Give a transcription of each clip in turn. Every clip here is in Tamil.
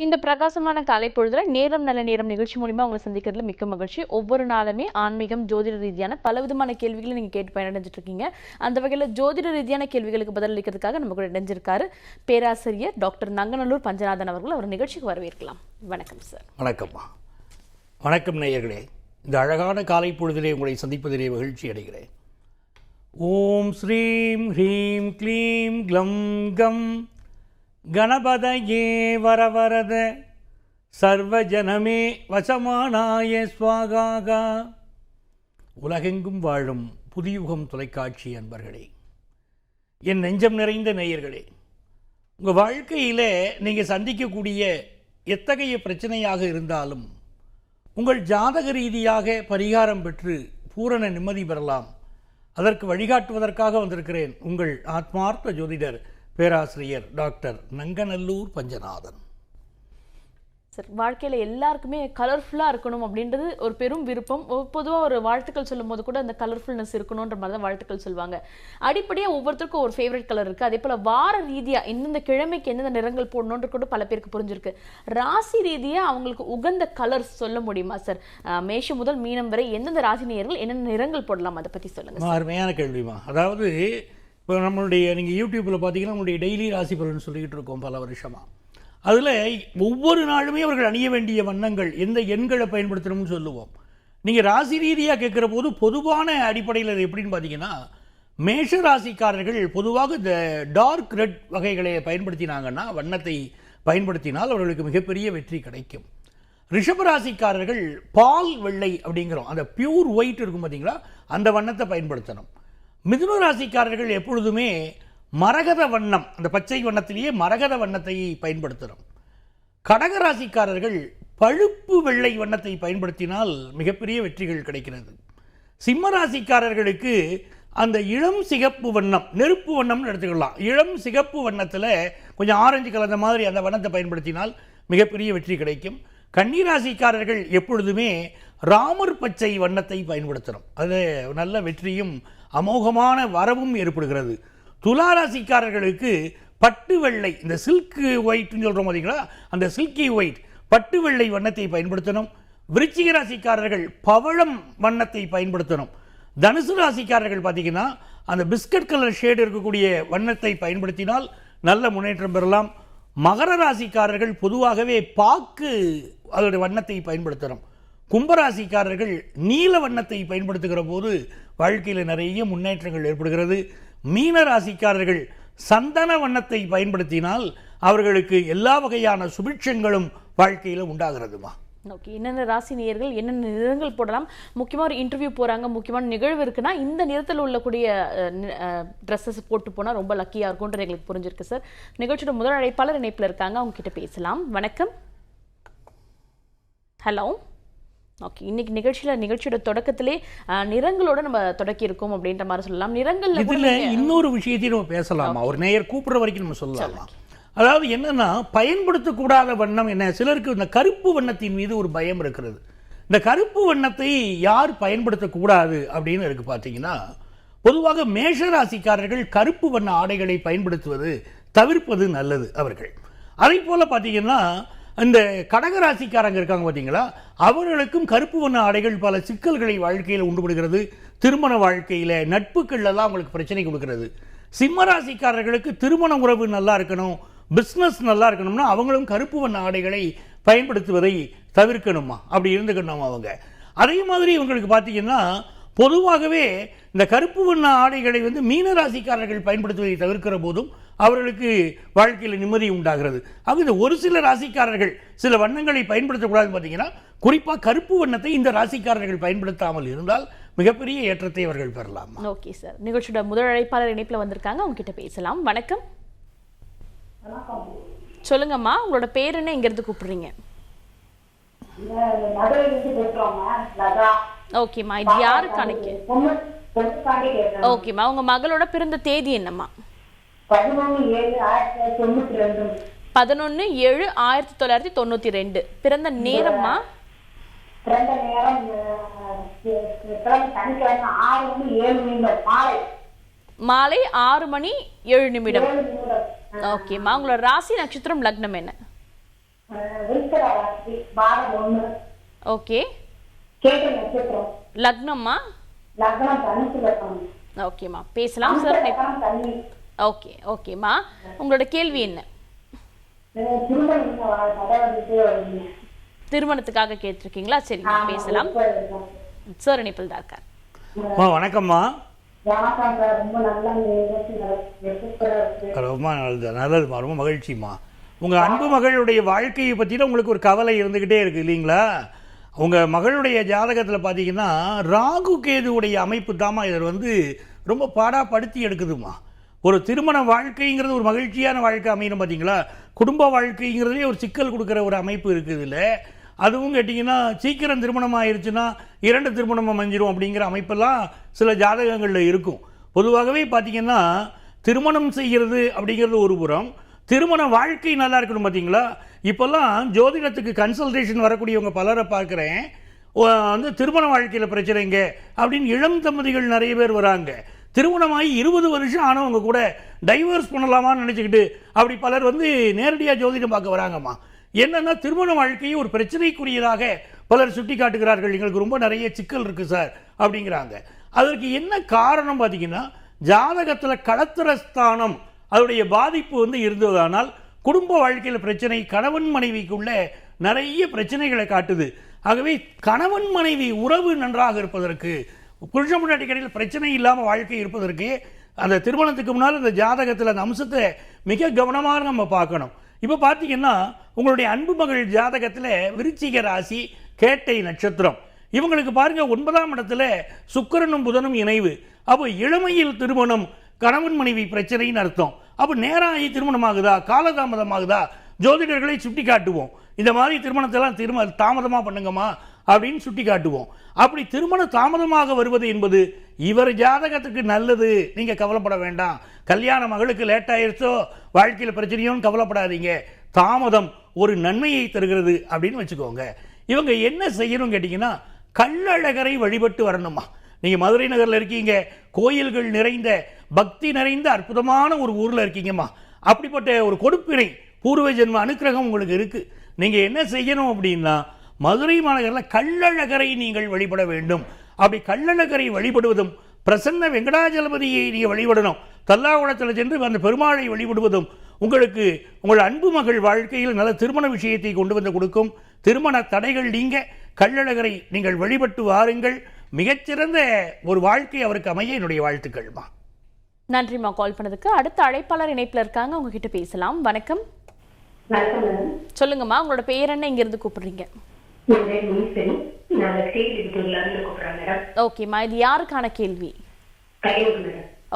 இந்த பிரகாசமான காலை பொழுதுல நேரம் நல்ல நேரம் நிகழ்ச்சி மூலிமா உங்களை சந்திக்கிறதுல மிக்க மகிழ்ச்சி. ஒவ்வொரு நாளுமே ஆன்மீகம் ஜோதிட ரீதியான பல விதமான கேள்விகளை நீங்க கேட்டு பயனடைஞ்சிட்டு இருக்கீங்க அந்த வகையில ஜோதிட ரீதியான கேள்விகளுக்கு பதிலளிக்கிறதுக்காக நம்ம கூட இணைஞ்சிருக்காரு பேராசிரியர் டாக்டர் நங்கநல்லூர் பஞ்சநாதன் அவர்கள். அவர் நிகழ்ச்சிக்கு வரவேற்கலாம். வணக்கம் சார். வணக்கம்மா. வணக்கம் நேயர்களே. இந்த அழகான காலை பொழுதிலே உங்களை சந்திப்பதிலே மகிழ்ச்சி அடைகிறேன். ஓம் ஸ்ரீம் ஹ்ரீம் க்ளீம் க்ளம் கம் கணபதயே வரவரத. சர்வஜனமே வசமானாய ஸ்வாகாகா உலகெங்கும் வாழும் புதியுகம் தொலைக்காட்சி அன்பர்களே என் நெஞ்சம் நிறைந்த நேயர்களே உங்கள் வாழ்க்கையில் நீங்கள் சந்திக்கக்கூடிய எத்தகைய பிரச்சனையாக இருந்தாலும் உங்கள் ஜாதக ரீதியாக பரிகாரம் பெற்று பூரண நிம்மதி பெறலாம். அதற்கு வழிகாட்டுவதற்காக வந்திருக்கிறேன் உங்கள் ஆத்மார்த்த ஜோதிடர் பேராசிரியர் டாக்டர் நங்கநல்லூர் பஞ்சநாதன். சார் வாழ்க்கையில எல்லாருக்குமே கலர்ஃபுல்லா இருக்கணும் அப்படின்றது ஒரு பெரும் விருப்பம். ஒ- பொதுவா ஒரு வாழ்த்துக்கள் சொல்லும் போது கூட அந்த கலர்ஃபுல்னஸ் இருக்கணுன்ற மாதிரி தான் வாழ்த்துக்கள் சொல்லுவாங்க. அடிப்படையா ஒவ்வொருத்தருக்கும் ஒரு ஃபேவரட் கலர் இருக்கு. அதே போல வார ரீதியா எந்தெந்த கிழமைக்கு எந்தெந்த நிறங்கள் போடணுன்ற கூட பல பேருக்கு புரிஞ்சிருக்கு. ராசி ரீதியா அவங்களுக்கு உகந்த கலர்ஸ் சொல்ல முடியுமா சார்? மேஷம் முதல் மீனம் வரை எந்தெந்த ராசி நேயர்கள் என்னென்ன நிறங்கள் போடலாம் அதை பத்தி சொல்லுங்க ரொம்ப அருமையான கேள்விமா அதாவது இப்போ நம்மளுடைய நீங்கள் யூடியூப்பில் பார்த்தீங்கன்னா நம்மளுடைய டெய்லி ராசி பலன் சொல்லிக்கிட்டு இருக்கோம் பல வருஷமாக அதில் ஒவ்வொரு நாளுமே அவர்கள் அணிய வேண்டிய வண்ணங்கள் எந்த எண்களை பயன்படுத்தணும்னு சொல்லுவோம். நீங்கள் ராசி ரீதியாக கேட்குற போது பொதுவான அடிப்படையில் அது எப்படின்னு பார்த்தீங்கன்னா மேஷ ராசிக்காரர்கள் பொதுவாக இந்த டார்க் ரெட் வகைகளை பயன்படுத்தினாங்கன்னா வண்ணத்தை பயன்படுத்தினால் அவர்களுக்கு மிகப்பெரிய வெற்றி கிடைக்கும். ரிஷபராசிக்காரர்கள் பால் வெள்ளை அப்படிங்கிறோம். அந்த பியூர் ஒயிட் இருக்கும் பார்த்தீங்களா? அந்த வண்ணத்தை பயன்படுத்தணும். மிதுன ராசிக்காரர்கள் எப்பொழுதுமே மரகத வண்ணம் அந்த பச்சை வண்ணத்திலேயே மரகத வண்ணத்தை பயன்படுத்துகிறோம் கடக ராசிக்காரர்கள் பழுப்பு வெள்ளை வண்ணத்தை பயன்படுத்தினால் மிகப்பெரிய வெற்றிகள் கிடைக்கிறது. சிம்ம ராசிக்காரர்களுக்கு அந்த இளம் சிகப்பு வண்ணம் நெருப்பு வண்ணம்னு எடுத்துக்கலாம். இளம் சிகப்பு வண்ணத்தில் கொஞ்சம் ஆரஞ்சு கலந்த மாதிரி அந்த வண்ணத்தை பயன்படுத்தினால் மிகப்பெரிய வெற்றி கிடைக்கும். கன்னிராசிக்காரர்கள் எப்பொழுதுமே ராமர் பச்சை வண்ணத்தை பயன்படுத்துகிறோம் அது நல்ல வெற்றியும் அமோகமான வரவும் ஏற்படுகிறது. துலா ராசிக்காரர்களுக்கு பட்டு வெள்ளை இந்த சில்க்கு ஒயிட்னு சொல்கிறோம் பார்த்தீங்களா அந்த சில்கி ஒயிட் பட்டு வெள்ளை வண்ணத்தை பயன்படுத்தணும். விருச்சிக ராசிக்காரர்கள் பவழம் வண்ணத்தை பயன்படுத்தணும். தனுசு ராசிக்காரர்கள் பார்த்தீங்கன்னா அந்த பிஸ்கட் கலர் ஷேடு இருக்கக்கூடிய வண்ணத்தை பயன்படுத்தினால் நல்ல முன்னேற்றம் பெறலாம். மகர ராசிக்காரர்கள் பொதுவாகவே பாக்கு அதோடைய வண்ணத்தை பயன்படுத்தணும். கும்பராசிக்காரர்கள் நீல வண்ணத்தை பயன்படுத்துகிற போது வாழ்க்கையில் நிறைய முன்னேற்றங்கள் ஏற்படுகிறது. மீன ராசிக்காரர்கள் சந்தன வண்ணத்தை பயன்படுத்தினால் அவர்களுக்கு எல்லா வகையான சுபிட்சங்களும் வாழ்க்கையில் உண்டாகிறதுமா? ஓகே என்னென்ன ராசி நேயர்கள் என்னென்ன நிறங்கள் போடலாம்? முக்கியமாக ஒரு இன்டர்வியூ போகிறாங்க முக்கியமான நிகழ்வு இருக்குன்னா இந்த நிறத்தில் உள்ளக்கூடிய ட்ரெஸ்ஸஸ் போட்டு போனால் ரொம்ப லக்கியாக இருக்கும்ன்றது எங்களுக்கு புரிஞ்சிருக்கு சார் நிகழ்ச்சியோட முதல் அழைப்பாளர் இணைப்பில் இருக்காங்க அவங்க கிட்ட பேசலாம். வணக்கம். ஹலோ ஓகே இன்னைக்கு நிகழ்ச்சியில நிகழ்ச்சியோட தொடக்கத்திலே நிறங்களோட நம்ம தொடக்கி இருக்கோம் அப்படின்ற மாதிரி சொல்லலாம். நிறங்கள்ல கூட இதுல இன்னொரு விஷயத்தையும் நம்ம பேசலாமா? ஒரு நேயர் கூப்பிடுற வரைக்கும் நம்ம சொல்லலாமா? அதாவது என்னன்னா பயன்படுத்தக்கூடாத வண்ணம் என்ன? சிலருக்கு இந்த கருப்பு வண்ணத்தின் மீது ஒரு பயம் இருக்கிறது. இந்த கருப்பு வண்ணத்தை யார் பயன்படுத்தக்கூடாது அப்படின்னு இருக்கு பார்த்தீங்கன்னா பொதுவாக மேஷ ராசிக்காரர்கள் கருப்பு வண்ண ஆடைகளை பயன்படுத்துவது தவிர்ப்பது நல்லது அவர்கள். அதே போல பார்த்தீங்கன்னா இந்த கடகராசிக்காரங்க இருக்காங்க பார்த்தீங்களா அவர்களுக்கும் கருப்பு வண்ண ஆடைகள் பல சிக்கல்களை வாழ்க்கையில் உண்டுபடுகிறது. திருமண வாழ்க்கையில் நட்புகளெல்லாம் அவங்களுக்கு பிரச்சனை கொடுக்கிறது. சிம்ம ராசிக்காரர்களுக்கு திருமண உறவு நல்லா இருக்கணும் பிஸ்னஸ் நல்லா இருக்கணும்னா அவங்களும் கருப்பு வண்ண ஆடைகளை பயன்படுத்துவதை தவிர்க்கணுமா? அப்படி இருந்துக்கணும் அவங்க? அதே மாதிரி இவங்களுக்கு பார்த்தீங்கன்னா பொதுவாகவே இந்த கருப்பு வண்ண ஆடைகளை வந்து மீன ராசிக்காரர்கள் பயன்படுத்துவதை தவிர்க்கிற போதும் அவர்களுக்கு வாழ்க்கையில் நிம்மதி உண்டாகிறது. இந்த ஒரு சில ராசிக்காரர்கள் சில வண்ணங்களை பயன்படுத்தக்கூடாதுன்னு பார்த்தீங்கன்னா குறிப்பாக கருப்பு வண்ணத்தை இந்த ராசிக்காரர்கள் பயன்படுத்தாமல் இருந்தால் மிகப்பெரிய ஏற்றத்தை அவர்கள் பெறலாம்? ஓகே சார் நிகழ்ச்சியோட முதல் அழைப்பாளர் இணைப்புல வந்திருக்காங்க. அவங்க கிட்ட பேசலாம். வணக்கம். சொல்லுங்கம்மா உங்களோட பேர் என்ன? இங்க இருந்து கூப்பிடுறீங்க ஓகேம்மா இது யாருக்கு அணைக்கு பொண்ணு பொண்ணுக்காண்டி கேட்கறேன் ஓகேம்மா உங்க மகளோட பிறந்த தேதி என்னம்மா? பதினொன்று ஏழு ஆயிரத்தி தொள்ளாயிரத்தி தொண்ணூத்தி ரெண்டு. பதினொன்னு ஏழு ஆயிரத்தி தொள்ளாயிரத்தி தொண்ணூத்தி ரெண்டு. பிறந்த நேரம்மா? பிறந்த நேரம் அஹ், கிழமை சனிக்கிழமை ஆறு மணி ஏழு நிமிடம் மாலை. மாலை ஆறு மணி ஏழு நிமிடம். ஓகேம்மா. உங்களோட ராசி நட்சத்திரம் லக்னம் என்ன? ஓகே. லக்னம்மா? ஓகேம்மா. பேசலாம் சார். ஓகே ஓகேம்மா உங்களோட கேள்வி என்ன? திருமணத்துக்காக கேட்டிருக்கீங்களா? ஆமா, பேசலாம். சார் இணைப்பில் தான் இருக்கார் வணக்கம்மா வணக்கம் சார் ரொம்ப நல்லது நல்லதும்மா ரொம்ப மகிழ்ச்சிம்மா உங்கள் அன்பு மகளுடைய வாழ்க்கையை பற்றின உங்களுக்கு ஒரு கவலை இருந்துக்கிட்டே இருக்குது இல்லைங்களா? உங்கள் மகளுடைய ஜாதகத்தில் பார்த்தீங்கன்னா ராகு கேதுவுடைய அமைப்பு தாம்மா இதில் வந்து ரொம்ப பாடாப்படுத்தி எடுக்குதுமா ஒரு திருமண வாழ்க்கைங்கிறது ஒரு மகிழ்ச்சியான வாழ்க்கை அமையணும் பார்த்தீங்களா குடும்ப வாழ்க்கைங்கிறதுலே ஒரு சிக்கல் கொடுக்குற ஒரு அமைப்பு இருக்குது இல்லை அதுவும் கேட்டிங்கன்னா சீக்கிரம் திருமணம் ஆயிடுச்சுன்னா இரண்டு திருமணம் அமைஞ்சிரும் அப்படிங்கிற அமைப்பெல்லாம் சில ஜாதகங்களில் இருக்கும். பொதுவாகவே பார்த்தீங்கன்னா திருமணம் செய்கிறது அப்படிங்கிறது ஒரு புறம் திருமண வாழ்க்கை நல்லா இருக்கணும் பார்த்தீங்களா இப்போல்லாம் ஜோதிடத்துக்கு கன்சல்டேஷன் வரக்கூடியவங்க பலரை பார்க்குறேன். வந்து திருமண வாழ்க்கையில் பிரச்சனைங்க அப்படின்னு இளம் தம்பதிகள் நிறைய பேர் வராங்க. திருமணமாகி இருபது வருஷம் ஆனவங்க கூட டைவர்ஸ் பண்ணலாமான்னு நினச்சிக்கிட்டு அப்படி பலர் வந்து நேரடியாக ஜோதிடம் பார்க்க வராங்கம்மா. என்னென்னா திருமண வாழ்க்கையை ஒரு பிரச்சனைக்குரியதாக பலர் சுட்டி காட்டுகிறார்கள் எங்களுக்கு ரொம்ப நிறைய சிக்கல் இருக்குது சார் அப்படிங்கிறாங்க. அதற்கு என்ன காரணம் பார்த்தீங்கன்னா ஜாதகத்தில் களத்திரஸ்தானம் அதனுடைய பாதிப்பு வந்து இருந்ததானால் குடும்ப வாழ்க்கையில் பிரச்சனை கணவன் மனைவிக்குள்ள நிறைய பிரச்சனைகளை காட்டுது. ஆகவே கணவன் மனைவி உறவு நன்றாக இருப்பதற்கு புருஷ முன்னாடி கடையில் பிரச்சனை இல்லாமல் வாழ்க்கை இருப்பதற்கு அந்த திருமணத்துக்கு முன்னால் அந்த ஜாதகத்தில் அந்த அம்சத்தை மிக கவனமாக நம்ம பார்க்கணும். இப்போ பார்த்தீங்கன்னா உங்களுடைய அன்பு மகள் ஜாதகத்தில் விருச்சிக ராசி கேட்டை நட்சத்திரம். இவங்களுக்கு பாருங்க ஒன்பதாம் இடத்துல சுக்கரனும் புதனும் இணைவு. அப்போ இளமையில் திருமணம் கணவன் மனைவி பிரச்சனைன்னு அர்த்தம். அப்போ நேராகி திருமணம் ஆகுதா காலதாமதம் ஆகுதா ஜோதிடர்களை சுட்டி காட்டுவோம் இந்த மாதிரி திருமணத்தெல்லாம் திரும தாமதமாக பண்ணுங்கம்மா. அப்படின்னு சுட்டி காட்டுவோம். அப்படி திருமணம் தாமதமாக வருவது என்பது இவர் ஜாதகத்துக்கு நல்லது. நீங்க கவலைப்பட வேண்டாம். கல்யாண மகளுக்கு லேட் வாழ்க்கையில் பிரச்சனையோன்னு கவலைப்படாதீங்க. தாமதம் ஒரு நன்மையை தருகிறது அப்படின்னு வச்சுக்கோங்க. இவங்க என்ன செய்யணும் கேட்டிங்கன்னா கள்ளழகரை வழிபட்டு வரணுமா? நீங்கள் மதுரை நகரில் இருக்கீங்க கோயில்கள் நிறைந்த பக்தி நிறைந்த அற்புதமான ஒரு ஊரில் இருக்கீங்கம்மா. அப்படிப்பட்ட ஒரு கொடுப்பினை பூர்வ ஜென்ம அனுக்கிரகம் உங்களுக்கு இருக்குது நீங்கள் என்ன செய்யணும் அப்படின்னா மதுரை மாநகரில் கள்ளழகரை நீங்கள் வழிபட வேண்டும். அப்படி கள்ளழகரை வழிபடுவதும் பிரசன்ன வெங்கடாஜலபதியை நீங்கள் வழிபடணும். தல்லாகுளத்தில் சென்று அந்த பெருமாளை வழிபடுவதும் உங்களுக்கு உங்கள் அன்பு மகள் வாழ்க்கையில் நல்ல திருமண விஷயத்தை கொண்டு வந்து கொடுக்கும். திருமண தடைகள் நீங்க கள்ளழகரை நீங்கள் வழிபட்டு வாருங்கள். மிகச்சிறந்த ஒரு வாழ்க்கை அவருக்கு அமைய என்னுடைய வாழ்த்துக்கள்மா. நன்றிம்மா கால் பண்ணதுக்கு. அடுத்த அழைப்பாளர் இணைப்பில் இருக்காங்க உங்ககிட்ட பேசலாம். வணக்கம். சொல்லுங்கம்மா உங்களோட பேர் என்ன இங்கிருந்து கூப்பிடுறீங்க? ஓகேம்மா இது யாருக்கான கேள்வி?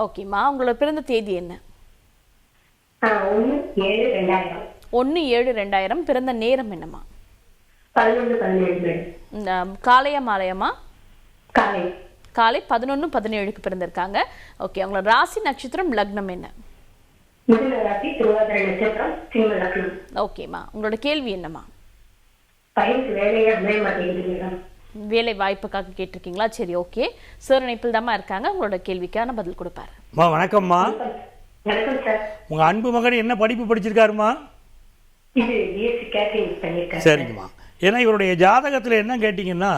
ஓகேம்மா உங்களோட பிறந்த தேதி என்ன? ஒன்று ஏழு ரெண்டாயிரம். பிறந்த நேரம் என்னம்மா? காலையா மாலையம்மா? காலை பதினொன்று பதினேழுக்கு பிறந்திருக்காங்க. ஓகே அவங்களோட ராசி நட்சத்திரம் லக்னம் என்ன? ஓகேம்மா உங்களோட கேள்வி என்னம்மா? பையனுக்கு வேலையே அமைய மாட்டேங்குது மேடம். வேலை வாய்ப்புக்காக கேட்டிருக்கீங்களா? சரி ஓகே சார் இணைப்பில் தாம்மா இருக்காங்க. உங்களோட கேள்விக்கான பதில் கொடுப்பாரு. அம்மா வணக்கம்மா. வணக்கம் சார் உங்க அன்பு மகன் என்ன படிப்பு படிச்சிருக்காருமா இது பிஎஸ்சி கேட்டரிங் பண்ணியிருக்கேன் சரிங்கம்மா. ஏன்னா இவருடைய ஜாதகத்தில் என்ன கேட்டிங்கன்னா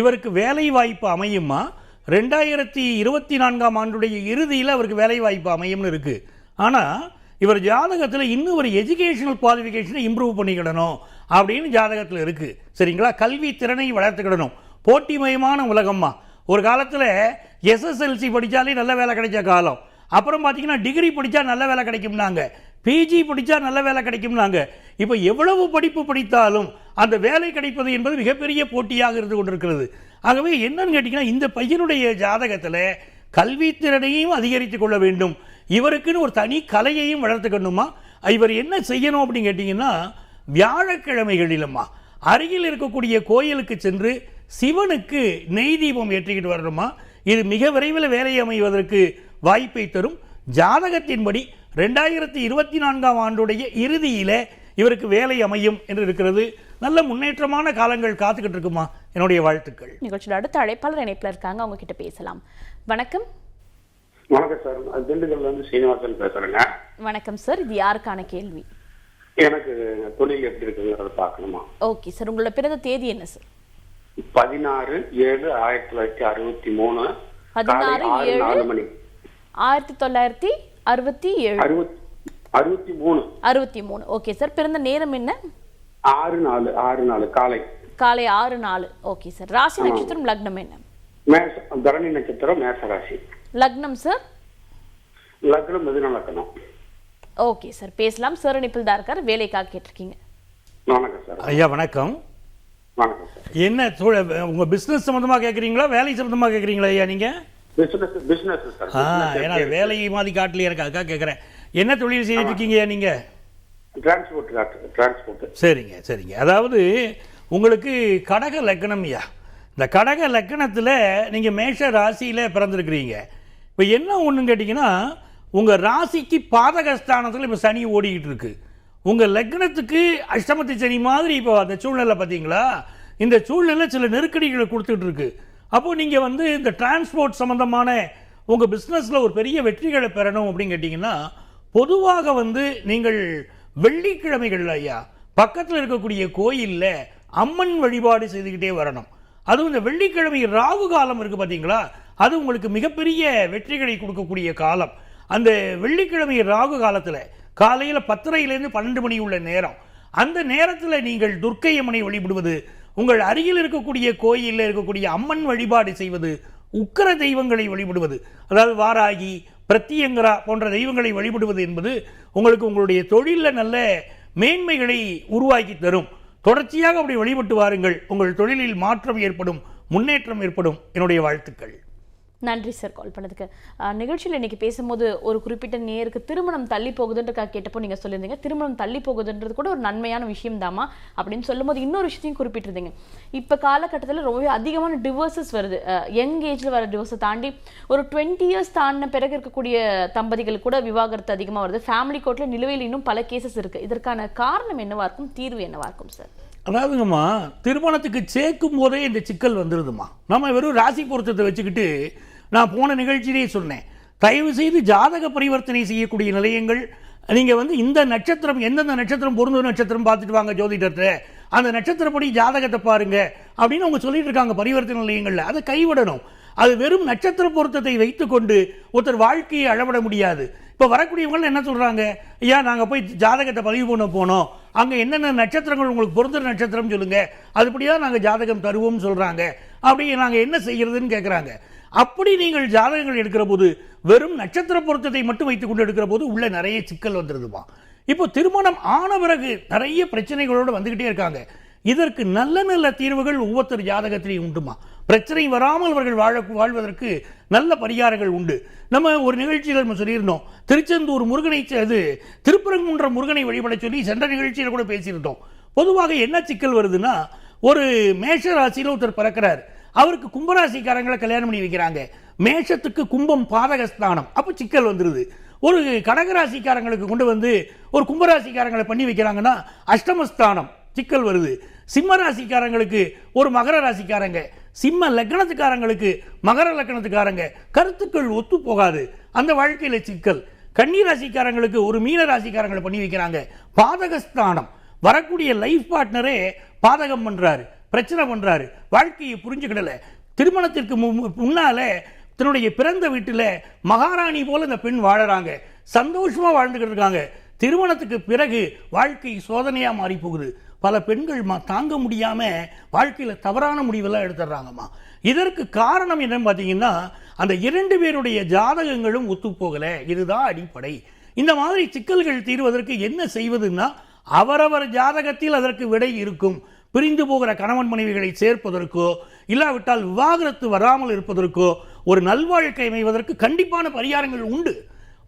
இவருக்கு வேலை வாய்ப்பு அமையுமா ரெண்டாயிரத்தி இருபத்தி நான்காம் ஆண்டுடைய இறுதியில் அவருக்கு வேலை வாய்ப்பு அமையும்னு இருக்கு. ஆனால் இவர் ஜாதகத்தில் இன்னும் ஒரு எஜுகேஷனல் குவாலிஃபிகேஷனை இம்ப்ரூவ் பண்ணிக்கிடணும் அப்படின்னு ஜாதகத்தில் இருக்குது சரிங்களா? கல்வி திறனை வளர்த்துக்கிடணும். போட்டிமயமான உலகம்மா. ஒரு காலத்தில் எஸ்எஸ்எல்சி படித்தாலே நல்ல வேலை கிடைச்ச காலம். அப்புறம் பார்த்தீங்கன்னா டிகிரி படித்தா நல்ல வேலை கிடைக்கும்னாங்க. பிஜி படித்தா நல்ல வேலை கிடைக்கும்னாங்க. இப்போ எவ்வளவு படிப்பு படித்தாலும் அந்த வேலை கிடைப்பது என்பது மிகப்பெரிய போட்டியாக இருந்து கொண்டிருக்கிறது. ஆகவே என்னன்னு கேட்டிங்கன்னா இந்த பையனுடைய ஜாதகத்தில் கல்வித்திறனையும் அதிகரித்து கொள்ள வேண்டும். இவருக்குன்னு ஒரு தனி கலையையும் வளர்த்துக்கணுமா? இவர் என்ன செய்யணும் அப்படின்னு கேட்டிங்கன்னா வியாழக்கிழமைகளிலம்மா அருகில் இருக்கக்கூடிய கோயிலுக்கு சென்று சிவனுக்கு நெய் தீபம் ஏற்றிக்கிட்டு வரணுமா? இது மிக விரைவில் வேலை அமைவதற்கு வாய்ப்பை தரும். ஜாதகத்தின்படி ரெண்டாயிரத்தி இருபத்தி நான்காம் ஆண்டுடைய இறுதியில் இவருக்கு வேலை அமையும் என்று இருக்கிறது. நல்ல முன்னேற்றமான காலங்கள் காத்துக்கிட்டு இருக்குமா? என்னுடைய வாழ்த்துக்கள். நிகழ்ச்சியில் அடுத்த அழைப்பாளர் இணைப்பில் இருக்காங்க. அவங்க கிட்ட பேசலாம். வணக்கம். வணக்கம் சார். திண்டுக்கல்ல இருந்து சீனிவாசன் பேசுறேங்க. வணக்கம் சார். இது யாருக்கான கேள்வி? எனக்கு தொழில் எப்படி இருக்குங்கிறத பார்க்கணுமா? Okay sir. உங்களோட பிறந்த தேதி என்ன சார்? பதினாறு ஏழு ஆயிரத்தி தொள்ளாயிரத்தி அறுபத்தி மூணு பதினாறு ஏழு மணி. ஆயிரத்தி தொள்ளாயிரத்தி அறுபத்தி ஏழு. அறுபத்தி மூணு. அறுபத்தி மூணு. Okay sir. பிறந்த நேரம் என்ன? ஆறு நாலு ஆறு நாலு காலை. காலை ஆறு நாலு. Okay sir. ராசி நட்சத்திரம் லக்னம் என்ன? மேச தரணி நட்சத்திரம் மேசராசி லக்னம் சார் லக்னம் மிதுன லக்னம். ஓகே சார் பேசலாம். சார் இணைப்பில் தான் இருக்கார். வேலைக்காக கேட்டிருக்கீங்க. வணக்கம் சார் ஐயா வணக்கம். வணக்கம் சார் என்ன சூழ உங்க பிசினஸ் சம்பந்தமா கேக்குறீங்களா? வேலை சம்பந்தமா கேக்குறீங்களா ஐயா நீங்க? பிசினஸ் பிசினஸ் சார் ஆ ஏன்னா வேலை மாதிரி காட்டலையே எனக்கு அதுக்காக கேட்குறேன் என்ன தொழில் செய்துட்டு இருக்கீங்க நீங்க? டிரான்ஸ்போர்ட் டிரான்ஸ்போர்ட் சரிங்க சரிங்க. அதாவது உங்களுக்கு கடக லக்னம் ஐயா. இந்த கடக லக்கணத்தில் நீங்கள் மேஷ ராசியில் பிறந்திருக்கிறீங்க. இப்போ என்ன ஒன்றுன்னு கேட்டிங்கன்னா உங்கள் ராசிக்கு பாதகஸ்தானத்தில் இப்போ சனி ஓடிக்கிட்டு இருக்கு. உங்கள் லக்னத்துக்கு அஷ்டமத்து சனி மாதிரி இப்போ அந்த சூழ்நிலை பார்த்தீங்களா இந்த சூழ்நிலை சில நெருக்கடிகளை கொடுத்துட்டு இருக்கு. அப்போது நீங்கள் வந்து இந்த டிரான்ஸ்போர்ட் சம்மந்தமான உங்கள் பிஸ்னஸில் ஒரு பெரிய வெற்றிகளை பெறணும் அப்படின்னு கேட்டிங்கன்னா பொதுவாக வந்து நீங்கள் வெள்ளிக்கிழமைகள் ஐயா பக்கத்தில் இருக்கக்கூடிய கோயிலில் அம்மன் வழிபாடு செய்துக்கிட்டே வரணும். அதுவும் இந்த வெள்ளிக்கிழமை ராகு காலம் இருக்குது பார்த்தீங்களா அது உங்களுக்கு மிகப்பெரிய வெற்றிகளை கொடுக்கக்கூடிய காலம். அந்த வெள்ளிக்கிழமை ராகு காலத்தில் காலையில் பத்தரையிலேருந்து பன்னெண்டு மணி உள்ள நேரம். அந்த நேரத்தில் நீங்கள் துர்க்கை அம்மனை வழிபடுவது உங்கள் அருகில் இருக்கக்கூடிய கோயிலில் இருக்கக்கூடிய அம்மன் வழிபாடு செய்வது உக்கிர தெய்வங்களை வழிபடுவது அதாவது வாராகி பிரத்தியங்கரா போன்ற தெய்வங்களை வழிபடுவது என்பது உங்களுக்கு உங்களுடைய தொழிலில் நல்ல மேன்மைகளை உருவாக்கி தரும். தொடர்ச்சியாக அப்படி வழிபட்டு வாருங்கள். உங்கள் தொழிலில் மாற்றம் ஏற்படும் முன்னேற்றம் ஏற்படும். என்னுடைய வாழ்த்துக்கள். நன்றி சார் கால் பண்ணதுக்கு. நிகழ்ச்சியில் இன்றைக்கி பேசும்போது ஒரு குறிப்பிட்ட நேருக்கு திருமணம் தள்ளி போகுதுன்றக்காக கேட்டப்போ நீங்கள் சொல்லியிருந்தீங்க. திருமணம் தள்ளி போகுதுன்றது கூட ஒரு நன்மையான விஷயம் தாமா அப்படின்னு சொல்லும்போது இன்னொரு விஷயத்தையும் குறிப்பிட்டிருந்தீங்க. இப்போ காலகட்டத்தில் ரொம்பவே அதிகமான டிவோர்ஸஸ் வருது. யங் ஏஜில் வர டிவோர்ஸை தாண்டி ஒரு டுவெண்ட்டி இயர்ஸ் தாண்டின பிறகு இருக்கக்கூடிய தம்பதிகள் கூட விவாகரத்து அதிகமாக வருது. ஃபேமிலி கோர்ட்டில் நிலுவையில் இன்னும் பல கேசஸ் இருக்குது இதற்கான காரணம் என்னவாக இருக்கும்? தீர்வு என்னவாக இருக்கும் சார் அதாவதுங்கம்மா திருமணத்துக்கு சேர்க்கும் போதே இந்த சிக்கல் வந்துடுதுமா நம்ம வெறும் ராசி பொருத்தத்தை வச்சுக்கிட்டு நான் போன நிகழ்ச்சியிலே சொன்னேன். தயவு செய்து ஜாதக பரிவர்த்தனை செய்யக்கூடிய நிலையங்கள் நீங்கள் வந்து இந்த நட்சத்திரம் எந்தெந்த நட்சத்திரம் பொருந்த நட்சத்திரம் பார்த்துட்டு வாங்க ஜோதிடத்தை அந்த நட்சத்திரப்படி ஜாதகத்தை பாருங்க அப்படின்னு அவங்க சொல்லிட்டு இருக்காங்க பரிவர்த்தனை நிலையங்களில். அதை கைவிடணும். அது வெறும் நட்சத்திர பொருத்தத்தை வைத்துக்கொண்டு ஒருத்தர் வாழ்க்கையை அளவிட முடியாது. இப்போ வரக்கூடியவங்க என்ன சொல்கிறாங்க ஐயா நாங்கள் போய் ஜாதகத்தை பதிவு பண்ண போனோம். அங்கே என்னென்ன நட்சத்திரங்கள் உங்களுக்கு பொருந்துற நட்சத்திரம் சொல்லுங்க. அதுபடி தான் நாங்கள் ஜாதகம் தருவோம்னு சொல்கிறாங்க அப்படி நாங்கள் என்ன செய்கிறதுன்னு கேட்குறாங்க அப்படி நீங்கள் ஜாதகங்கள் எடுக்கிற போது வெறும் நட்சத்திர பொருத்தத்தை மட்டும் வைத்துக்கொண்டு எடுக்கிற போது உள்ள நிறைய சிக்கல் வந்துடுதுமா இப்போ திருமணம் ஆன பிறகு நிறைய பிரச்சனைகளோடு வந்துக்கிட்டே இருக்காங்க. இதற்கு நல்ல நல்ல தீர்வுகள் ஒவ்வொருத்தர் ஜாதகத்திலையும் உண்டுமா? பிரச்சனை வராமல் அவர்கள் வாழ வாழ்வதற்கு நல்ல பரிகாரங்கள் உண்டு. நம்ம ஒரு நிகழ்ச்சியில் நம்ம சொல்லியிருந்தோம். திருச்செந்தூர் முருகனை அது திருப்பரங்குன்ற முருகனை வழிபட சொல்லி சென்ற நிகழ்ச்சியில் கூட பேசியிருந்தோம். பொதுவாக என்ன சிக்கல் வருதுன்னா ஒரு மேஷ ராசியில் ஒருத்தர் பிறக்கிறார். அவருக்கு கும்பராசிக்காரங்களை கல்யாணம் பண்ணி வைக்கிறாங்க. மேஷத்துக்கு கும்பம் பாதகஸ்தானம். அப்போ சிக்கல் வந்துடுது ஒரு கடகராசிக்காரங்களுக்கு கொண்டு வந்து ஒரு கும்பராசிக்காரங்களை பண்ணி வைக்கிறாங்கன்னா அஷ்டமஸ்தானம். சிக்கல் வருது. சிம்ம ராசிக்காரங்களுக்கு ஒரு மகர ராசிக்காரங்க. சிம்ம லக்னத்துக்காரங்களுக்கு மகர லக்னத்துக்காரங்க. கருத்துக்கள் ஒத்து போகாது. அந்த வாழ்க்கையில் சிக்கல். கன்னி ராசிக்காரங்களுக்கு ஒரு மீன ராசிக்காரங்களை பண்ணி வைக்கிறாங்க. பாதகஸ்தானம். வரக்கூடிய லைஃப் பார்ட்னரே பாதகம் பண்ணுறாரு பிரச்சனை பண்றாரு. வாழ்க்கையை புரிஞ்சுக்கிடலை. திருமணத்திற்கு மு- தன்னுடைய பிறந்த வீட்டில் மகாராணி போல இந்த பெண் வாழறாங்க. சந்தோஷமாக வாழ்ந்துக்கிட்டு இருக்காங்க. திருமணத்துக்கு பிறகு வாழ்க்கை சோதனையா மாறி போகுது பல பெண்கள்மா தாங்க முடியாம வாழ்க்கையில தவறான முடிவெல்லாம் எடுத்துடுறாங்கம்மா. இதற்கு காரணம் என்னன்னு பார்த்தீங்கன்னா அந்த இரண்டு பேருடைய ஜாதகங்களும் ஒத்துப்போகலை. இதுதான் அடிப்படை. இந்த மாதிரி சிக்கல்கள் தீர்வதற்கு என்ன செய்வதுன்னா அவரவர் ஜாதகத்தில் அதற்கு விடை இருக்கும். பிரிந்து போகிற கணவன் மனைவிகளை சேர்ப்பதற்கோ இல்லாவிட்டால் விவாகரத்து வராமல் இருப்பதற்கோ ஒரு நல்வாழ்க்கை அமைவதற்கு கண்டிப்பான பரிகாரங்கள் உண்டு.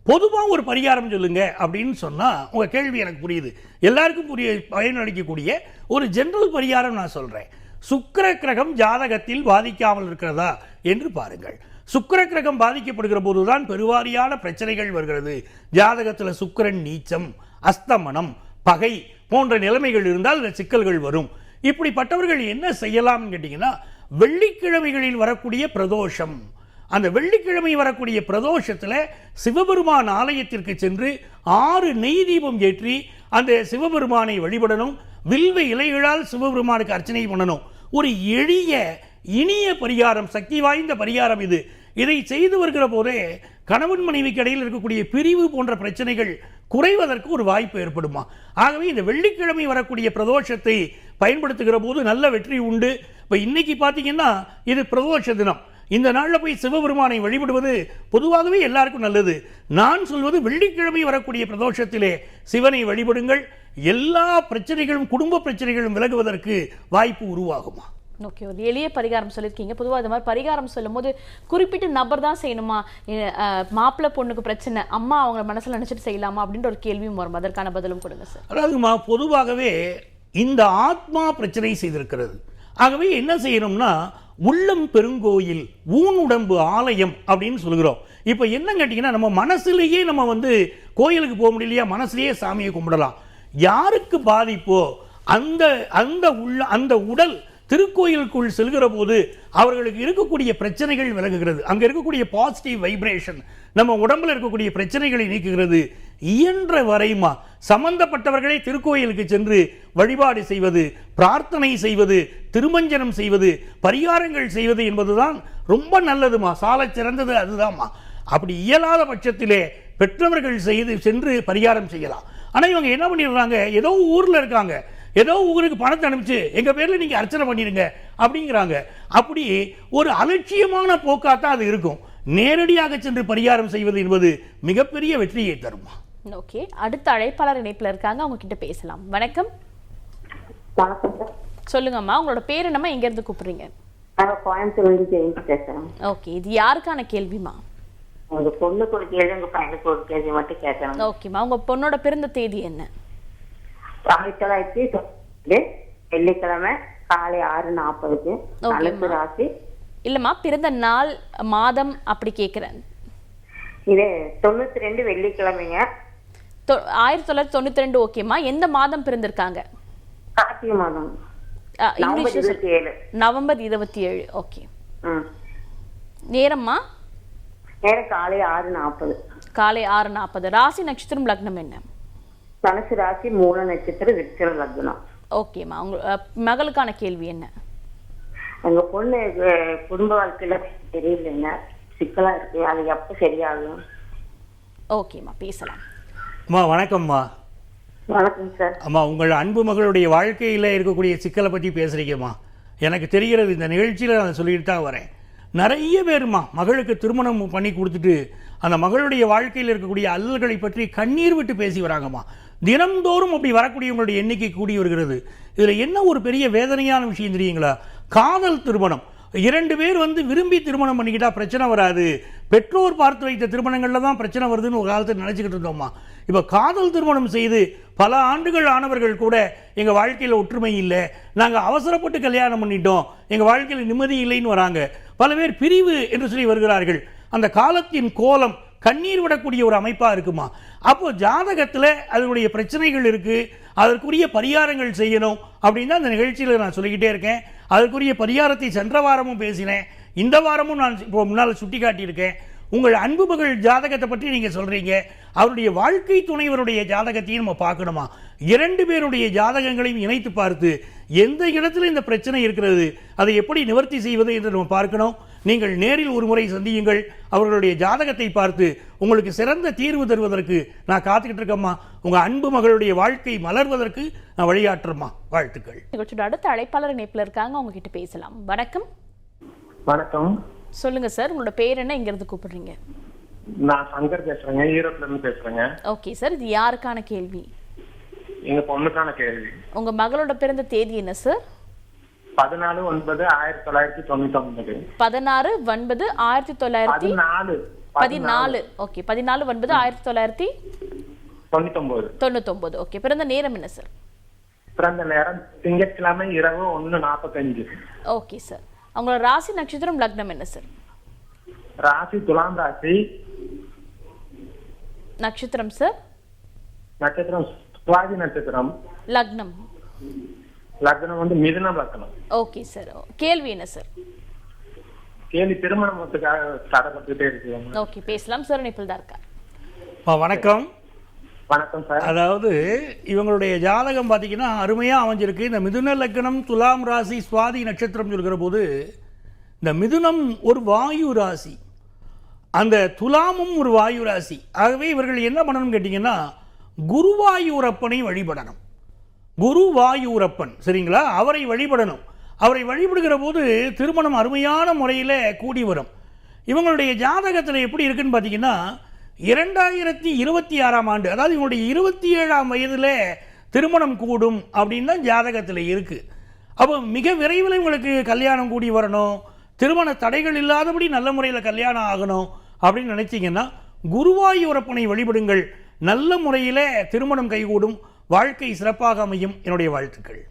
பொதுவாக ஒரு பரிகாரம் சொல்லுங்க அப்படின்னு சொன்னால் உங்கள் கேள்வி எனக்கு புரியுது. எல்லாருக்கும் புரிய பயனளிக்கக்கூடிய ஒரு ஜென்ரல் பரிகாரம் நான் சொல்கிறேன் சுக்கர கிரகம் ஜாதகத்தில் பாதிக்காமல் இருக்கிறதா என்று பாருங்கள். சுக்கர கிரகம் பாதிக்கப்படுகிற போதுதான் பெருவாரியான பிரச்சனைகள் வருகிறது. ஜாதகத்தில் சுக்கிரன் நீச்சம் அஸ்தமனம் பகை போன்ற நிலைமைகள் இருந்தால் இந்த சிக்கல்கள் வரும். இப்படிப்பட்டவர்கள் என்ன செய்யலாம்னு கேட்டிங்கன்னா வெள்ளிக்கிழமைகளில் வரக்கூடிய பிரதோஷம். அந்த வெள்ளிக்கிழமை வரக்கூடிய பிரதோஷத்தில் சிவபெருமான் ஆலயத்திற்கு சென்று ஆறு நெய் தீபம் ஏற்றி அந்த சிவபெருமானை வழிபடணும். வில்வ இலைகளால் சிவபெருமானுக்கு அர்ச்சனை பண்ணணும். ஒரு எளிய இனிய பரிகாரம் சக்தி வாய்ந்த பரிகாரம் இது. இதை செய்து வருகிற போதே கணவன் மனைவிக்கு இடையில் இருக்கக்கூடிய பிரிவு போன்ற பிரச்சனைகள் குறைவதற்கு ஒரு வாய்ப்பு ஏற்படுமா? ஆகவே இந்த வெள்ளிக்கிழமை வரக்கூடிய பிரதோஷத்தை பயன்படுத்துகிற போது நல்ல வெற்றி உண்டு. இப்போ இன்னைக்கு பார்த்தீங்கன்னா இது பிரதோஷ தினம். இந்த நாளில் போய் சிவபெருமானை வழிபடுவது பொதுவாகவே எல்லாருக்கும் நல்லது. நான் சொல்வது வெள்ளிக்கிழமை வரக்கூடிய பிரதோஷத்திலே சிவனை வழிபடுங்கள். எல்லா பிரச்சனைகளும் குடும்ப பிரச்சனைகளும் விலகுவதற்கு வாய்ப்பு உருவாகுமா? ஓகே ஒரு எளிய பரிகாரம் சொல்லியிருக்கீங்க. பொதுவாக அது மாதிரி பரிகாரம் சொல்லும்போது குறிப்பிட்ட நபர் தான் செய்யணுமா? மாப்பிள்ளை பொண்ணுக்கு பிரச்சனை அம்மா அவங்க மனசில் நினச்சிட்டு செய்யலாமா? அப்படின்ற ஒரு கேள்வியும் வரும். அதற்கான பதிலும் கொடுங்க சார். அதாவதுமா பொதுவாகவே இந்த ஆத்மா பிரச்சனை செய்திருக்கிறது. ஆகவே என்ன செய்யணும்னா உள்ளம் பெருங்கோயில் ஊனுடம்பு ஆலயம் அப்படின்னு சொல்கிறோம் இப்போ என்ன கேட்டிங்கன்னா நம்ம மனசுலேயே நம்ம வந்து கோயிலுக்கு போக முடியலையா? மனசுலேயே சாமியை கும்பிடலாம். யாருக்கு பாதிப்போ அந்த அந்த உள்ள அந்த உடல் திருக்கோயிலுக்குள் செல்கிற போது அவர்களுக்கு இருக்கக்கூடிய பிரச்சனைகள் விலகுகிறது. அங்கே இருக்கக்கூடிய பாசிட்டிவ் வைப்ரேஷன் நம்ம உடம்புல இருக்கக்கூடிய பிரச்சனைகளை நீக்குகிறது. இயன்ற வரையுமா சம்பந்தப்பட்டவர்களே திருக்கோயிலுக்கு சென்று வழிபாடு செய்வது பிரார்த்தனை செய்வது திருமஞ்சனம் செய்வது பரிகாரங்கள் செய்வது என்பதுதான் ரொம்ப நல்லதுமா? சாலச் சிறந்தது அதுதான்மா அப்படி இயலாத பட்சத்திலே பெற்றவர்கள் செய்து சென்று பரிகாரம் செய்யலாம். ஆனால் இவங்க என்ன பண்ணிடுறாங்க? ஏதோ ஊரில் இருக்காங்க. ஏதோ ஊருக்கு பணத்தை அனுப்பிச்சு எங்க பேர்ல நீங்க அர்ச்சனை பண்ணிடுங்க அப்படிங்கிறாங்க. அப்படி ஒரு அலட்சியமான போக்காத்தான் அது இருக்கும். நேரடியாக சென்று பரிகாரம் செய்வது என்பது மிகப்பெரிய வெற்றியை தருமா? ஓகே அடுத்த அழைப்பாளர் இணைப்புல இருக்காங்க அவங்க கிட்ட பேசலாம். வணக்கம். சொல்லுங்கம்மா உங்களோட பேர் என்னம்மா? எங்க இருந்து கூப்பிடுறீங்க? நாங்கள் கோயம்புத்தூர்லேருந்து ஜெயந்தி பேசுகிறோம் ஓகே இது யாருக்கான கேள்விமா உங்க பொண்ணுக்கு ஒரு கேள்வி உங்க பையனுக்கு ஒரு கேள்வி மட்டும் கேட்கணும். ஓகேம்மா உங்க பொண்ணோட பிறந்த தேதி என்ன? ஆயிரத்தி தொள்ளாயிரத்தி தொண்ணூறு வெள்ளிக்கிழமை காலை ஆறு நாற்பதுக்கு தனுசு ராசி. இல்லம்மா பிறந்த நாள் மாதம் அப்படி கேட்குறேன் இது தொண்ணூத்தி ரெண்டு வெள்ளிக்கிழமைங்க ஆயிரத்தி தொள்ளாயிரத்தி தொண்ணூத்தி ரெண்டு ஓகேம்மா. எந்த மாதம் பிறந்திருக்காங்க? கார்த்திகை மாதம். அ, நவம்பர் இருபத்தி ஏழு ஓகே. நேரம்மா? நேரம் காலை ஆறு நாற்பது. காலை ஆறு நாற்பது. ராசி நட்சத்திரம் லக்னம் என்ன? தனுசு ராசி மூல நட்சத்திரம் விருச்சிக லக்னம். ஓகேம்மா உங்க மகளுக்கான கேள்வி என்ன? எங்க பொண்ணு குடும்ப வாழ்க்கையில தெரியலைங்க. சிக்கலா இருக்கு. அது எப்ப சரியாகும்? ஓகேம்மா பேசலாம். அம்மா வணக்கம்மா. வணக்கம் சார் அம்மா உங்கள் அன்பு மகளுடைய வாழ்க்கையில் இருக்கக்கூடிய சிக்கலை பற்றி பேசுகிறீங்கம்மா எனக்கு தெரிகிறது இந்த நிகழ்ச்சியில் நான் சொல்லிட்டு தான் வரேன். நிறைய பேருமா மகளுக்கு திருமணம் பண்ணி கொடுத்துட்டு அந்த மகளுடைய வாழ்க்கையில் இருக்கக்கூடிய அல்லல்களை பற்றி கண்ணீர் விட்டு பேசி வராங்கம்மா. தினம்தோறும் அப்படி வரக்கூடியவங்களுடைய எண்ணிக்கை கூடி வருகிறது. இதில் என்ன ஒரு பெரிய வேதனையான விஷயம் தெரியுங்களா? காதல் திருமணம். இரண்டு பேர் வந்து விரும்பி திருமணம் பண்ணிக்கிட்டா பிரச்சனை வராது. பெற்றோர் பார்த்து வைத்த திருமணங்களில் தான் பிரச்சனை வருதுன்னு ஒரு காலத்தில் நினச்சிக்கிட்டு இருந்தோம்மா. இப்போ காதல் திருமணம் செய்து பல ஆண்டுகள் ஆனவர்கள் கூட எங்கள் வாழ்க்கையில் ஒற்றுமை இல்லை. நாங்கள் அவசரப்பட்டு கல்யாணம் பண்ணிட்டோம். எங்கள் வாழ்க்கையில் நிம்மதி இல்லைன்னு வராங்க. பல பேர் பிரிவு என்று சொல்லி வருகிறார்கள். அந்த காலத்தின் கோலம் கண்ணீர் விடக்கூடிய ஒரு அமைப்பாக இருக்குமா? அப்போ ஜாதகத்தில் அதனுடைய பிரச்சனைகள் இருக்குது அதற்குரிய பரிகாரங்கள் செய்யணும் அப்படின்னு தான் அந்த நிகழ்ச்சியில் நான் சொல்லிக்கிட்டே இருக்கேன். அதற்குரிய பரிகாரத்தை சென்ற வாரமும் பேசினேன். இந்த வாரமும் நான் இப்போ முன்னால் சுட்டி காட்டியிருக்கேன் உங்கள் அன்பு மகள் ஜாதகத்தை பற்றி நீங்கள் சொல்கிறீங்க அவருடைய வாழ்க்கை துணைவருடைய ஜாதகத்தையும் நம்ம பார்க்கணுமா? இரண்டு பேருடைய ஜாதகங்களையும் இணைத்து பார்த்து எந்த இடத்துல இந்த பிரச்சனை இருக்கிறது அதை எப்படி நிவர்த்தி செய்வது என்று நம்ம பார்க்கணும். நீங்கள் நேரில் ஒரு முறை சந்தியுங்கள். அவர்களுடைய ஜாதகத்தை பார்த்து உங்களுக்கு சிறந்த தீர்வு தருவதற்கு நான் காத்துக்கிட்டு இருக்கேம்மா. உங்கள் அன்பு மகளுடைய வாழ்க்கை மலர்வதற்கு நான் வழியாற்றுறேம்மா வாழ்த்துக்கள். நிகழ்ச்சியோட அடுத்த அழைப்பாளர் இணைப்புல இருக்காங்க. அவங்க கிட்ட பேசலாம். வணக்கம். வணக்கம். சொல்லுங்க சார் உங்களோட பேர் என்ன? இங்க இருந்து கூப்பிடுறீங்க? நான் சங்கர் பேசுறேங்க. ஈரோட்ல இருந்து பேசுறேங்க. ஓகே சார் இது யாருக்கான கேள்வி? எங்க பொண்ணுக்கான கேள்வி. உங்க மகளோட பிறந்த தேதி என்ன சார்? பதினாலு ஒன்பது ஆயிரத்தி தொள்ளாயிரத்தி தொண்ணூத்தி ஒன்பது பதினாறு ஒன்பது ஆயிரத்தி தொள்ளாயிரத்தி பதினாலு பதினாலு. ஓகே பதினாலு ஒன்பது ஆயிரத்தி தொள்ளாயிரத்தி தொண்ணூத்தி ஒன்பது தொண்ணூத்தொன்பது ஓகே பிறந்த நேரம் என்ன சார் பிறந்த நேரம் திங்கட்கிழமை இரவு ஒண்ணு நாற்பத்தஞ்சு. ஓகே சார் அவங்களோட ராசி நட்சத்திரம் லக்னம் என்ன சார் ராசி துலாம் ராசி. நட்சத்திரம் சார் நட்சத்திரம் சுவாதி நட்சத்திரம். லக்னம். லக்னம் வந்து மிதுனம் லக்னம். ஓகே சார் கேள்வி என்ன சார் கேள்வி திருமணத்துக்காக தடைப்பட்டுட்டே இருக்கு. ஓகே பேசலாம் சார் இணைப்பில் தான் இருக்கா வணக்கம். வணக்கம் சார் அதாவது இவங்களுடைய ஜாதகம் பார்த்தீங்கன்னா அருமையாக அமைஞ்சிருக்கு. இந்த மிதுன லக்னம் துலாம் ராசி சுவாதி நட்சத்திரம் சொல்கிற போது இந்த மிதுனம் ஒரு வாயு ராசி. அந்த துலாமும் ஒரு வாயு ராசி. ஆகவே இவர்கள் என்ன பண்ணணும்னு கேட்டிங்கன்னா குருவாயூரப்பனை வழிபடணும். குருவாயூரப்பன் சரிங்களா? அவரை வழிபடணும். அவரை வழிபடுகிற போது திருமணம் அருமையான முறையில் கூடி வரும். இவங்களுடைய ஜாதகத்தில் எப்படி இருக்குன்னு பார்த்தீங்கன்னா இரண்டாயிரத்தி இருபத்தி ஆறாம் ஆண்டு அதாவது இவங்களுடைய இருபத்தி ஏழாம் வயதில் திருமணம் கூடும் அப்படின்னு தான் ஜாதகத்தில் இருக்குது அப்போ மிக விரைவில் இவங்களுக்கு கல்யாணம் கூடி வரணும். திருமண தடைகள் இல்லாதபடி நல்ல முறையில் கல்யாணம் ஆகணும் அப்படின்னு நினச்சிங்கன்னா குருவாயூரப்பனை வழிபடுங்கள். நல்ல முறையில் திருமணம் கைகூடும். வாழ்க்கை சிறப்பாக அமையும் என்னுடைய வாழ்த்துக்கள்.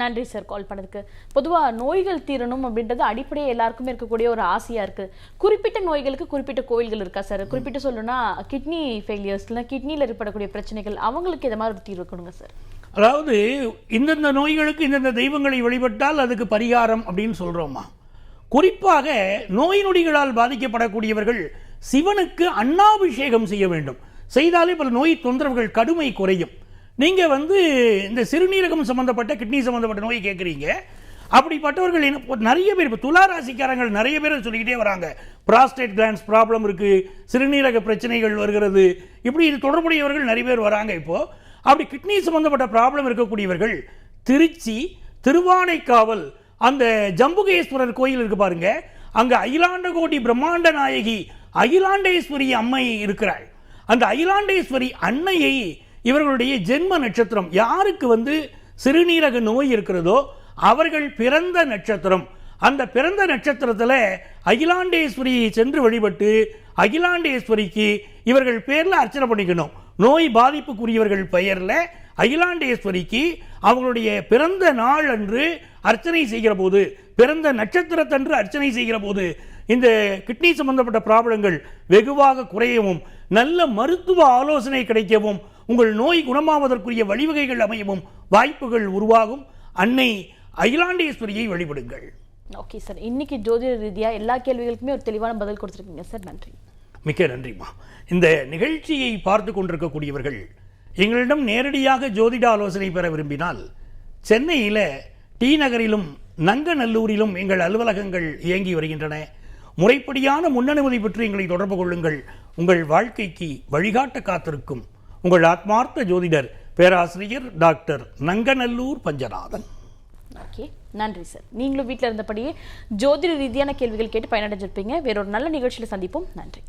நன்றி சார் கால் பண்ணதுக்கு. பொதுவா நோய்கள் தீரணும் அப்படின்றது அடிப்படையே எல்லாருக்குமே இருக்கக்கூடிய ஒரு ஆசையா இருக்கு. குறிப்பிட்ட நோய்களுக்கு குறிப்பிட்ட கோயில்கள் இருக்கா சார்? குறிப்பிட்டு சொல்லணும்னா கிட்னி ஃபெயிலியர்ஸ் இல்லை கிட்னியில் ஏற்படக்கூடிய பிரச்சனைகள் அவங்களுக்கு இதை மாதிரி ஒரு தீர்வு கொடுங்க சார்? அதாவது இந்தந்த நோய்களுக்கு இந்தந்த தெய்வங்களை வழிபட்டால் அதுக்கு பரிகாரம் அப்படின்னு சொல்கிறோமா குறிப்பாக நோய் நொடிகளால் பாதிக்கப்படக்கூடியவர்கள் சிவனுக்கு அன்னாபிஷேகம் செய்ய வேண்டும். செய்தாலே பல நோய் தொந்தரவுகள் கடுமை குறையும். நீங்கள் வந்து இந்த சிறுநீரகம் சம்மந்தப்பட்ட கிட்னி சம்மந்தப்பட்ட நோய் கேட்குறீங்க அப்படிப்பட்டவர்கள் என்ன நிறைய பேர் இப்போ துலா ராசிக்காரங்கள் நிறைய பேர் சொல்லிக்கிட்டே வராங்க. ப்ராஸ்டேட் கிளான்ஸ் ப்ராப்ளம் இருக்குது சிறுநீரக பிரச்சனைகள் வருகிறது. இப்படி இது தொடர்புடையவர்கள் நிறைய பேர் வராங்க இப்போது அப்படி கிட்னி சம்மந்தப்பட்ட ப்ராப்ளம் இருக்கக்கூடியவர்கள் திருச்சி திருவானைக்காவல் அந்த ஜம்புகேஸ்வரர் கோயில் இருக்கு பாருங்க. அங்கே அகிலாண்டகோடி பிரம்மாண்ட நாயகி அகிலாண்டேஸ்வரி அம்மை இருக்கிறாள். அந்த அகிலாண்டேஸ்வரி அன்னையை இவர்களுடைய ஜென்ம நட்சத்திரம் யாருக்கு வந்து சிறுநீரக நோய் இருக்கிறதோ அவர்கள் பிறந்த நட்சத்திரம். அந்த பிறந்த நட்சத்திரத்தில் அகிலாண்டேஸ்வரியை சென்று வழிபட்டு அகிலாண்டேஸ்வரிக்கு இவர்கள் பேரில் அர்ச்சனை பண்ணிக்கணும். நோய் பாதிப்புக்குரியவர்கள் பெயரில் அகிலாண்டேஸ்வரிக்கு அவங்களுடைய பிறந்த நாள் அன்று அர்ச்சனை செய்கிற போது பிறந்த நட்சத்திரத்தன்று அர்ச்சனை செய்கிற போது இந்த கிட்னி சம்பந்தப்பட்ட ப்ராப்ளங்கள் வெகுவாக குறையவும் நல்ல மருத்துவ ஆலோசனை கிடைக்கவும் உங்கள் நோய் குணமாவதற்குரிய வழிவகைகள் அமையவும் வாய்ப்புகள் உருவாகும். அன்னை அகிலாண்டேஸ்வரியை வழிபடுங்கள். ஓகே சார் இன்னைக்கு ஜோதிட ரீதியா எல்லா கேள்விகளுக்குமே ஒரு தெளிவான பதில் கொடுத்துருக்கீங்க சார் நன்றி. மிக்க நன்றிம்மா. இந்த நிகழ்ச்சியை பார்த்து கொண்டிருக்கக்கூடியவர்கள் எங்களிடம் நேரடியாக ஜோதிட ஆலோசனை பெற விரும்பினால் சென்னையில் டி நகரிலும் நங்கநல்லூரிலும் எங்கள் அலுவலகங்கள் இயங்கி வருகின்றன. முறைப்படியான முன்னனுமதி பெற்று எங்களை தொடர்பு கொள்ளுங்கள். உங்கள் வாழ்க்கைக்கு வழிகாட்ட காத்திருக்கும் உங்கள் ஆத்மார்த்த ஜோதிடர் பேராசிரியர் டாக்டர் நங்கநல்லூர் பஞ்சநாதன். ஓகே நன்றி சார். நீங்களும் வீட்டில் இருந்தபடியே ஜோதிட ரீதியான கேள்விகள் கேட்டு பயனடைஞ்சிருப்பீங்க. வேறொரு நல்ல நிகழ்ச்சியில் சந்திப்போம். நன்றி.